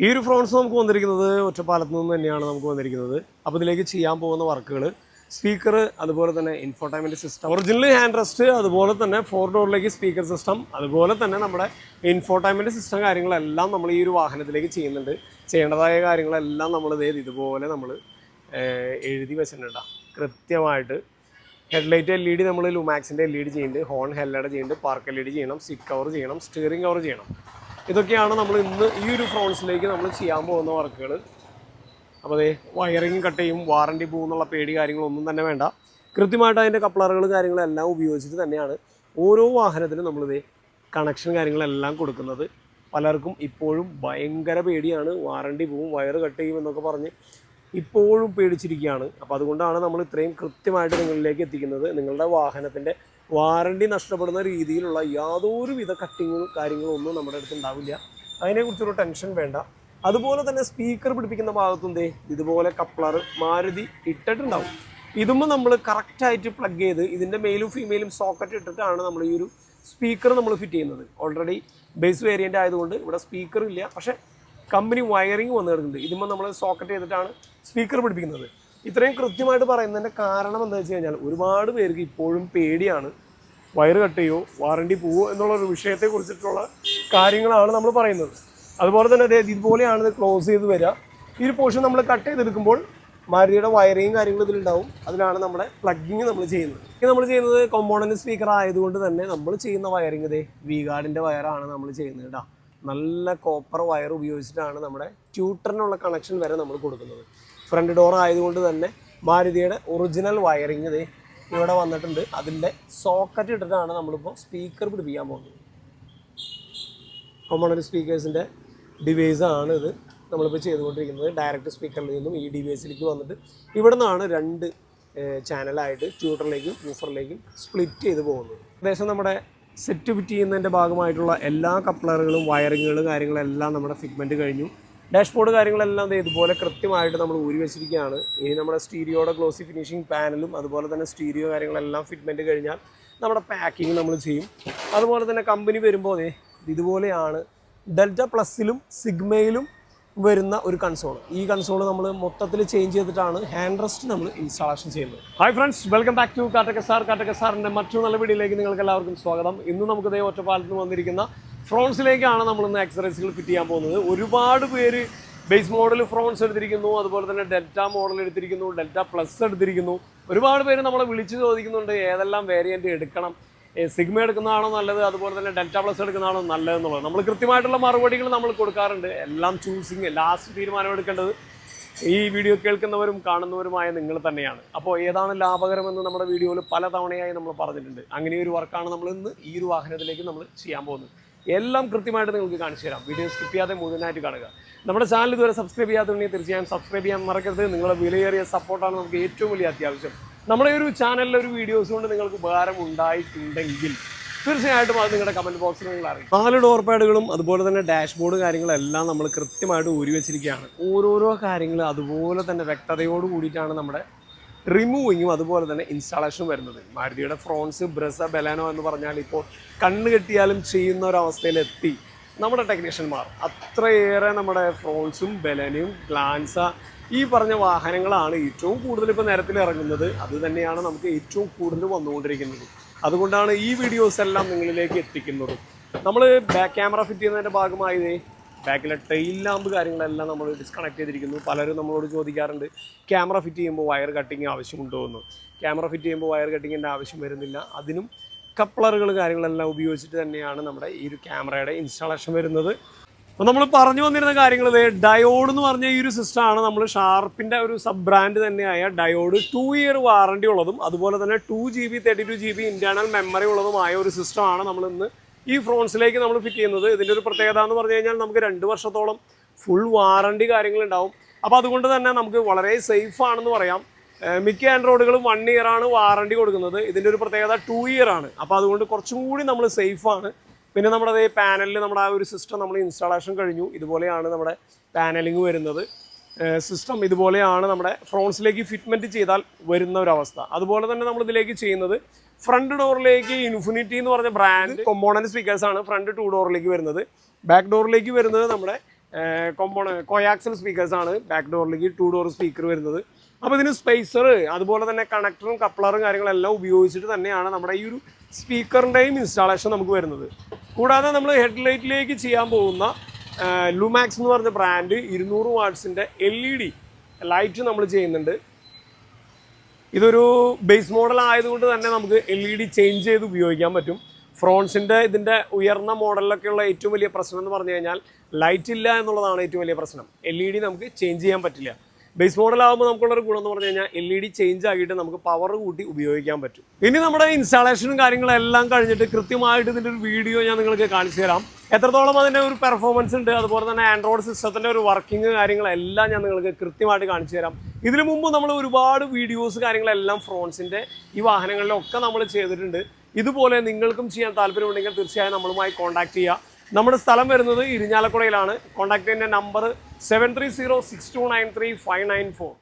ഈ ഒരു ഫ്രോൺസ് നമുക്ക് വന്നിരിക്കുന്നത് ഒറ്റപ്പാലത്ത് നിന്ന് തന്നെയാണ് നമുക്ക് വന്നിരിക്കുന്നത്. അപ്പോൾ ഇതിലേക്ക് ചെയ്യാൻ പോകുന്ന വർക്കുകൾ സ്പീക്കർ അതുപോലെ തന്നെ infotainment system original hand rest അതുപോലെ തന്നെ ഫോർ ഡോറിലേക്ക് സ്പീക്കർ സിസ്റ്റം അതുപോലെ തന്നെ നമ്മുടെ ഇൻഫോർടൈൻമെന്റ് സിസ്റ്റം കാര്യങ്ങളെല്ലാം നമ്മൾ ഈ ഒരു വാഹനത്തിലേക്ക് ചെയ്യുന്നുണ്ട്. ചെയ്യേണ്ടതായ കാര്യങ്ങളെല്ലാം നമ്മൾ ഇതേത് ഇതുപോലെ നമ്മൾ എഴുതി വെച്ചിട്ടുണ്ട്? കൃത്യമായിട്ട്. ഹെഡ്ലൈറ്റ് എൽ ഇ ഡി നമ്മൾ ലുമാക്സിന്റെ എൽ ഇ ഡി ചെയ്യുന്നുണ്ട് ഹോൺ ഹെല്ലയുടെ ചെയ്യുന്നുണ്ട് പാർക്ക് എൽ ഇ ഡി ചെയ്യണം സിറ്റ് കവർ ചെയ്യണം സ്റ്റിയറിംഗ് കവർ ചെയ്യണം. ഇതൊക്കെയാണ് നമ്മൾ ഇന്ന് ഈ ഒരു ഫ്രോൺസിലേക്ക് നമ്മൾ ചെയ്യാൻ പോകുന്ന വർക്കുകൾ. അപ്പോൾ അതേ വയറിങ് കട്ട് ചെയ്യും വാറണ്ടി പോകുന്നുള്ള പേടി കാര്യങ്ങളൊന്നും തന്നെ വേണ്ട. കൃത്യമായിട്ട് അതിന്റെ കപ്ലറുകൾ കാര്യങ്ങളെല്ലാം ഉപയോഗിച്ചിട്ട് തന്നെയാണ് ഓരോ വാഹനത്തിനും നമ്മളിതേ കണക്ഷൻ കാര്യങ്ങളെല്ലാം കൊടുക്കുന്നത്. പലർക്കും ഇപ്പോഴും ഭയങ്കര പേടിയാണ്. വാറണ്ടി പോവും വയർ കട്ട് ചെയ്യും എന്നൊക്കെ പറഞ്ഞ് ഇപ്പോഴും പേടിച്ചിരിക്കുകയാണ്. അപ്പോൾ അതുകൊണ്ടാണ് നമ്മൾ ഇത്രയും കൃത്യമായിട്ട് നിങ്ങളിലേക്ക് എത്തിക്കുന്നത്. നിങ്ങളുടെ വാഹനത്തിന്റെ വാറണ്ടി നഷ്ടപ്പെടുന്ന രീതിയിലുള്ള യാതൊരുവിധ കട്ടിങ്ങും കാര്യങ്ങളും ഒന്നും നമ്മുടെ അടുത്ത് ഉണ്ടാവില്ല. അതിനെക്കുറിച്ചൊരു ടെൻഷൻ വേണ്ട. അതുപോലെ തന്നെ സ്പീക്കർ പിടിപ്പിക്കുന്ന ഭാഗത്തും ദേ ഇതുപോലെ കപ്ലർ മാരുതി ഇട്ടിട്ടുണ്ടാവും. ഇതുമ്പോൾ നമ്മൾ കറക്റ്റായിട്ട് പ്ലഗ് ചെയ്ത് ഇതിന്റെ മെയിലും ഫീമെയിലും സോക്കറ്റ് ഇട്ടിട്ടാണ് നമ്മൾ ഈ ഒരു സ്പീക്കർ നമ്മൾ ഫിറ്റ് ചെയ്യുന്നത്. ഓൾറെഡി ബേസ് വേരിയന്റ് ആയതുകൊണ്ട് ഇവിടെ സ്പീക്കർ ഇല്ല. പക്ഷേ കമ്പനി വയറിങ് വന്നു കിടക്കുന്നുണ്ട്. ഇതുമ്പോൾ നമ്മൾ സോക്കറ്റ് ചെയ്തിട്ടാണ് സ്പീക്കർ പിടിപ്പിക്കുന്നത്. ഇത്രയും കൃത്യമായിട്ട് പറയുന്നതിന്റെ കാരണം എന്താ വെച്ച് കഴിഞ്ഞാൽ ഒരുപാട് പേർക്ക് ഇപ്പോഴും പേടിയാണ്. വയറ് കട്ട് ചെയ്യുമോ വാറണ്ടി പോവോ എന്നുള്ള ഒരു വിഷയത്തെ കുറിച്ചിട്ടുള്ള കാര്യങ്ങളാണ് നമ്മൾ പറയുന്നത്. അതുപോലെ തന്നെ ദേ ഇതുപോലെയാണ് ഇത് ക്ലോസ് ചെയ്ത് വരിക. ഈ ഒരു പോർഷൻ നമ്മൾ കട്ട് ചെയ്തെടുക്കുമ്പോൾ മാരുതിയുടെ വയറിങ് കാര്യങ്ങൾ ഇതിലുണ്ടാവും അതിലാണ് നമ്മുടെ പ്ലഗിങ് നമ്മൾ ചെയ്യുന്നത്. ഇത് നമ്മൾ ചെയ്യുന്നത് കോമ്പോണന്റ് സ്പീക്കർ ആയതുകൊണ്ട് തന്നെ നമ്മൾ ചെയ്യുന്ന വയറിങ് ഇതേ വി ഗാർഡിന്റെ വയറാണ് നമ്മൾ ചെയ്യുന്നത് കേട്ടോ. നല്ല കോപ്പർ വയർ ഉപയോഗിച്ചിട്ടാണ് നമ്മുടെ ട്യൂട്ടറിനുള്ള കണക്ഷൻ വരെ നമ്മൾ കൊടുക്കുന്നത്. ഫ്രണ്ട് ഡോർ ആയതുകൊണ്ട് തന്നെ മാരുതിയുടെ ഒറിജിനൽ വയറിങ് ഇവിടെ വന്നിട്ടുണ്ട്. അതിന്റെ സോക്കറ്റ് ഇട്ടിട്ടാണ് നമ്മളിപ്പോൾ സ്പീക്കർ പിടിപ്പിക്കാൻ പോകുന്നത്. കോമൺ സ്പീക്കേഴ്സിന്റെ ഡിവൈസ് ആണ് ഇത്. നമ്മളിപ്പോൾ ചെയ്തുകൊണ്ടിരിക്കുന്നത്. ഡയറക്റ്റ് സ്പീക്കറിൽ നിന്നും ഈ ഡിവൈസിലേക്ക് വന്നിട്ട് ഇവിടെ നിന്നാണ് രണ്ട് ചാനലായിട്ട് ട്യൂട്ടറിലേക്കും വൂഫറിലേക്കും സ്പ്ലിറ്റ് ചെയ്ത് പോകുന്നത്. ഏകദേശം നമ്മുടെ സെറ്റ് ഫിറ്റ് ചെയ്യുന്നതിന്റെ ഭാഗമായിട്ടുള്ള എല്ലാ കപ്ലറുകളും വയറിങ്ങുകളും കാര്യങ്ങളെല്ലാം നമ്മുടെ ഫിറ്റ്മെന്റ് കഴിഞ്ഞു. ഡാഷ്ബോർഡ് കാര്യങ്ങളെല്ലാം ഇതുപോലെ കൃത്യമായിട്ട് നമ്മൾ ഊരി വെച്ചിരിക്കുകയാണ്. ഇനി നമ്മുടെ സ്റ്റീരിയോയുടെ ഗ്ലോസി ഫിനിഷിംഗ് പാനലും അതുപോലെ തന്നെ സ്റ്റീരിയോ കാര്യങ്ങളെല്ലാം ഫിറ്റ്മെന്റ് കഴിഞ്ഞാൽ നമ്മുടെ പാക്കിങ് നമ്മൾ ചെയ്യും. അതുപോലെ തന്നെ കമ്പനി വരുമ്പോൾ ഇതുപോലെയാണ് ഡെൽറ്റ പ്ലസ്സിലും സിഗ്മയിലും വരുന്ന ഒരു കൺസോൾ ഈ കൺസോൾ നമ്മൾ മൊത്തത്തിൽ ചേഞ്ച് ചെയ്തിട്ടാണ് ഹാൻഡ് റെസ്റ്റ് നമ്മൾ ഇൻസ്റ്റാളേഷൻ ചെയ്യുന്നത്. Hi friends welcome back to കാട്ടക്കസാർ കാട്ടക്കസാറിന്റെ കാട്ടക സാറിന്റെ മറ്റൊരു നല്ല വീഡിയോയിലേക്ക് നിങ്ങൾക്ക് എല്ലാവർക്കും സ്വാഗതം. ഇന്ന് നമുക്ക് ദേ ഒറ്റപ്പാലത്ത് വന്നിരിക്കുന്ന ഫ്രോൺസിലേക്കാണ് നമ്മൾ ഇന്ന് എക്സറൈസുകൾ ഫിറ്റ് ചെയ്യാൻ പോകുന്നത്. ഒരുപാട് പേര് ബേസ് മോഡൽ ഫ്രോൺസ് എടുത്തിരിക്കുന്നു അതുപോലെ തന്നെ ഡെൽറ്റ മോഡൽ എടുത്തിരിക്കുന്നു ഡെൽറ്റ പ്ലസ് എടുത്തിരിക്കുന്നു. ഒരുപാട് പേര് നമ്മളെ വിളിച്ചു ചോദിക്കുന്നുണ്ട് ഏതെല്ലാം വേരിയന്റ് എടുക്കണം? സിഗ്മ എടുക്കുന്നതാണോ നല്ലത്? അതുപോലെ തന്നെ ഡെൽറ്റ പ്ലസ് എടുക്കുന്നതാണോ നല്ലതെന്നുള്ളത് നമ്മൾ കൃത്യമായിട്ടുള്ള മറുപടികൾ നമ്മൾ കൊടുക്കാറുണ്ട്. എല്ലാം ചൂസിങ് ലാസ്റ്റ് തീരുമാനം എടുക്കേണ്ടത് ഈ വീഡിയോ കേൾക്കുന്നവരും കാണുന്നവരുമായ നിങ്ങൾ തന്നെയാണ്. അപ്പോൾ ഏതാണ് ലാഭകരമെന്ന് നമ്മുടെ വീഡിയോയിൽ പല തവണയായി നമ്മൾ പറഞ്ഞിട്ടുണ്ട്. അങ്ങനെ ഒരു വർക്കാണ് നമ്മൾ ഇന്ന് ഈ ഒരു വാഹനത്തിലേക്ക് നമ്മൾ ചെയ്യാൻ പോകുന്നത്. എല്ലാം കൃത്യമായിട്ട് നിങ്ങൾക്ക് കാണിച്ചു തരാം. വീഡിയോ സ്കിപ്പ് ചെയ്യാതെ മുഴുവനായിട്ട് കാണുക. നമ്മുടെ ചാനൽ ഇതുവരെ സബ്സ്ക്രൈബ് ചെയ്യാത്തുണ്ടെങ്കിൽ തീർച്ചയായും സബ്സ്ക്രൈബ് ചെയ്യാൻ മറക്കരുത്. നിങ്ങളുടെ വിലയേറിയ സപ്പോർട്ടാണ് നമുക്ക് ഏറ്റവും വലിയ അത്യാവശ്യം. നമ്മുടെ ഒരു ചാനലിലെ ഒരു വീഡിയോസ് കൊണ്ട് നിങ്ങൾക്ക് ഉപകാരം ഉണ്ടായിട്ടുണ്ടെങ്കിൽ തീർച്ചയായിട്ടും അത് നിങ്ങളുടെ കമന്റ് ബോക്സിൽ നിങ്ങൾ അറിയും നാല് ഡോർ പാഡുകളും അതുപോലെ തന്നെ ഡാഷ്ബോർഡ് കാര്യങ്ങളെല്ലാം നമ്മൾ കൃത്യമായിട്ട് ഊരി വെച്ചിരിക്കുകയാണ് ഓരോരോ കാര്യങ്ങൾ അതുപോലെ തന്നെ വ്യക്തതയോട് കൂടിയിട്ടാണ് നമ്മുടെ റിമൂവിങ്ങും അതുപോലെ തന്നെ ഇൻസ്റ്റാളേഷനും വരുന്നത്. മാരുതിയുടെ ഫ്രോൺസ് ബ്രസ ബെലാനോ എന്ന് പറഞ്ഞാൽ ഇപ്പോൾ കണ്ണ് കെട്ടിയാലും ചെയ്യുന്ന ഒരു നമ്മുടെ ടെക്നീഷ്യന്മാർ അത്രയേറെ നമ്മുടെ ഫ്രോൺസും ബെലനയും ഗ്ലാൻസ ഈ പറഞ്ഞ വാഹനങ്ങളാണ് ഏറ്റവും കൂടുതൽ ഇപ്പോൾ നിരത്തിൽ ഇറങ്ങുന്നത്. അത് തന്നെയാണ് നമുക്ക് ഏറ്റവും കൂടുതൽ വന്നുകൊണ്ടിരിക്കുന്നത്. അതുകൊണ്ടാണ് ഈ വീഡിയോസ് എല്ലാം നിങ്ങളിലേക്ക് എത്തിക്കുന്നത്. നമ്മൾ ബാക്ക് ക്യാമറ ഫിറ്റ് ചെയ്യുന്നതിന്റെ ഭാഗമായി ദേ ബാക്കിലെ ടെയിൽ ലാമ്പ് കാര്യങ്ങളെല്ലാം നമ്മൾ ഡിസ്കണക്ട് ചെയ്തിരിക്കുന്നു. പലരും നമ്മളോട് ചോദിക്കാറുണ്ട് ക്യാമറ ഫിറ്റ് ചെയ്യുമ്പോൾ വയർ കട്ടിങ് ആവശ്യമുണ്ടോ എന്ന്? ക്യാമറ ഫിറ്റ് ചെയ്യുമ്പോൾ വയർ കട്ടിങ്ങിന്റെ ആവശ്യം വരുന്നില്ല. അതിനും കപ്ലറുകൾ കാര്യങ്ങളെല്ലാം ഉപയോഗിച്ചിട്ട് തന്നെയാണ് നമ്മുടെ ഈ ഒരു ക്യാമറയുടെ ഇൻസ്റ്റാളേഷൻ വരുന്നത്. അപ്പോൾ നമ്മൾ പറഞ്ഞു വന്നിരുന്ന കാര്യങ്ങൾ ഡയോഡ് എന്ന് പറഞ്ഞ ഈ ഒരു സിസ്റ്റമാണ് നമ്മൾ ഷാർപ്പിന്റെ ഒരു സബ് ബ്രാൻഡ് തന്നെയായ ഡയോഡ് ടു ഇയർ വാറണ്ടി ഉള്ളതും അതുപോലെ തന്നെ two G B thirty two G B internal memory ഉള്ളതുമായ ഒരു സിസ്റ്റമാണ് നമ്മൾ ഇന്ന് ഈ ഫ്രോൺസിലേക്ക് നമ്മൾ ഫിറ്റ് ചെയ്യുന്നത് ഇതിന്റെ ഒരു പ്രത്യേകത എന്ന് പറഞ്ഞു കഴിഞ്ഞാൽ നമുക്ക് രണ്ട് വർഷത്തോളം ഫുൾ വാറണ്ടി കാര്യങ്ങളുണ്ടാവും. അപ്പോൾ അതുകൊണ്ട് തന്നെ നമുക്ക് വളരെ സേഫ് ആണെന്ന് പറയാം. മിക്ക ആൻഡ്രോയിഡുകളും വൺ ഇയർ ആണ് വാറണ്ടി കൊടുക്കുന്നത്. ഇതിന്റെ ഒരു പ്രത്യേകത ടു ഇയർ ആണ്. അപ്പോൾ അതുകൊണ്ട് കുറച്ചും കൂടി നമ്മൾ സേഫ് ആണ്. പിന്നെ നമ്മുടെ അതേ പാനലിൽ നമ്മുടെ ആ ഒരു സിസ്റ്റം നമ്മൾ ഇൻസ്റ്റാളേഷൻ കഴിഞ്ഞു. ഇതുപോലെയാണ് നമ്മുടെ പാനലിംഗ് വരുന്നത്. സിസ്റ്റം ഇതുപോലെയാണ് നമ്മുടെ ഫ്രോൺസിലേക്ക് ഫിറ്റ്മെന്റ് ചെയ്താൽ വരുന്ന ഒരു അവസ്ഥ. അതുപോലെ തന്നെ നമ്മൾ ഇതിലേക്ക് ചെയ്യുന്നത് ഫ്രണ്ട് ഡോറിലേക്ക് ഇൻഫിനിറ്റി എന്ന് പറഞ്ഞ ബ്രാൻഡ് കൊമ്പോണന്റ് സ്പീക്കേഴ്സ് ആണ്. ഫ്രണ്ട് ടു ഡോറിലേക്ക് വരുന്നത്. ബാക്ക് ഡോറിലേക്ക് വരുന്നത് നമ്മുടെ കൊമ്പോണ കൊയാക്സൽ സ്പീക്കേഴ്സ് ആണ്. ബാക്ക് ഡോറിലേക്ക് ടു ഡോർ സ്പീക്കർ വരുന്നത്. അപ്പോൾ ഇതിന് സ്പേസർ അതുപോലെ തന്നെ കണക്ടറും കപ്ലറും കാര്യങ്ങളെല്ലാം ഉപയോഗിച്ചിട്ട് തന്നെയാണ് നമ്മുടെ ഈ ഒരു സ്പീക്കറിന്റെയും ഇൻസ്റ്റാളേഷൻ നമുക്ക് വരുന്നത്. കൂടാതെ നമ്മൾ ഹെഡ് ലൈറ്റിലേക്ക് ചെയ്യാൻ പോകുന്ന ലുമാക്സ് എന്ന് പറഞ്ഞ ബ്രാൻഡ് ഇരുന്നൂറ് വാട്ട്സിന്റെ എൽ ഇ ഡി ലൈറ്റ് നമ്മൾ ചെയ്യുന്നുണ്ട്. ഇതൊരു ബേസ് മോഡൽ ആയതുകൊണ്ട് തന്നെ നമുക്ക് എൽ ഇ ഡി ചേഞ്ച് ചെയ്ത് ഉപയോഗിക്കാൻ പറ്റും. ഫ്രോൺസിന്റെ ഇതിന്റെ ഉയർന്ന മോഡലിലൊക്കെയുള്ള ഏറ്റവും വലിയ പ്രശ്നം എന്ന് പറഞ്ഞു കഴിഞ്ഞാൽ ലൈറ്റ് ഇല്ല എന്നുള്ളതാണ് ഏറ്റവും വലിയ പ്രശ്നം. എൽ ഇ ഡി നമുക്ക് ചേഞ്ച് ചെയ്യാൻ പറ്റില്ല. ബേസ് മോഡൽ ആകുമ്പോൾ നമുക്കുള്ളൊരു ഗുണം എന്ന് പറഞ്ഞു കഴിഞ്ഞാൽ എൽ ഇ ഡി ചേഞ്ച് ആക്കിയിട്ട് നമുക്ക് പവർ കൂട്ടി ഉപയോഗിക്കാൻ പറ്റും. ഇനി നമ്മുടെ ഇൻസ്റ്റാളേഷനും കാര്യങ്ങളെല്ലാം കഴിഞ്ഞിട്ട് കൃത്യമായിട്ട് ഇതിന്റെ ഒരു വീഡിയോ ഞാൻ നിങ്ങൾക്ക് കാണിച്ചു തരാം. എത്രത്തോളം അതിന്റെ ഒരു പെർഫോമൻസ് ഉണ്ട് അതുപോലെ തന്നെ ആൻഡ്രോയിഡ് സിസ്റ്റത്തിന്റെ ഒരു വർക്കിംഗ് കാര്യങ്ങളെല്ലാം ഞാൻ നിങ്ങൾക്ക് കൃത്യമായിട്ട് കാണിച്ചു തരാം. ഇതിനു മുമ്പ് നമ്മൾ ഒരുപാട് വീഡിയോസ് കാര്യങ്ങളെല്ലാം ഫ്രോൺസിന്റെ ഈ വാഹനങ്ങളിലൊക്കെ നമ്മൾ ചെയ്തിട്ടുണ്ട്. ഇതുപോലെ നിങ്ങൾക്കും ചെയ്യാൻ താല്പര്യമുണ്ടെങ്കിൽ തീർച്ചയായും നമ്മളുമായി കോൺടാക്ട് ചെയ്യുക നമ്മുടെ സ്ഥലം വരുന്നത് ഇരിഞ്ഞാലക്കുടയിലാണ്. കോൺടാക്ട് ചെയ്യുന്ന number seven three zero six two nine three five nine four